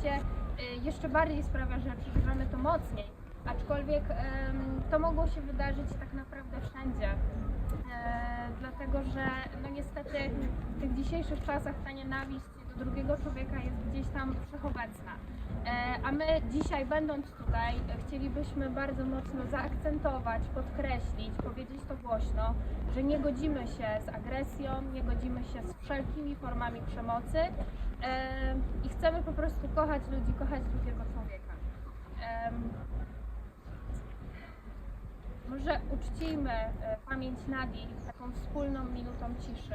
oczywiście y, jeszcze bardziej sprawia, że przeżywamy to mocniej. Aczkolwiek to mogło się wydarzyć tak naprawdę wszędzie. E, dlatego, że no niestety w tych dzisiejszych czasach ta nienawiść do drugiego człowieka jest gdzieś tam wszechobecna. E, a my dzisiaj, będąc tutaj, chcielibyśmy bardzo mocno zaakcentować, podkreślić, powiedzieć to głośno, że nie godzimy się z agresją, nie godzimy się z wszelkimi formami przemocy e, chcemy po prostu kochać ludzi, kochać drugiego człowieka. Em, może uczcijmy e, pamięć Nadii taką wspólną minutą ciszy.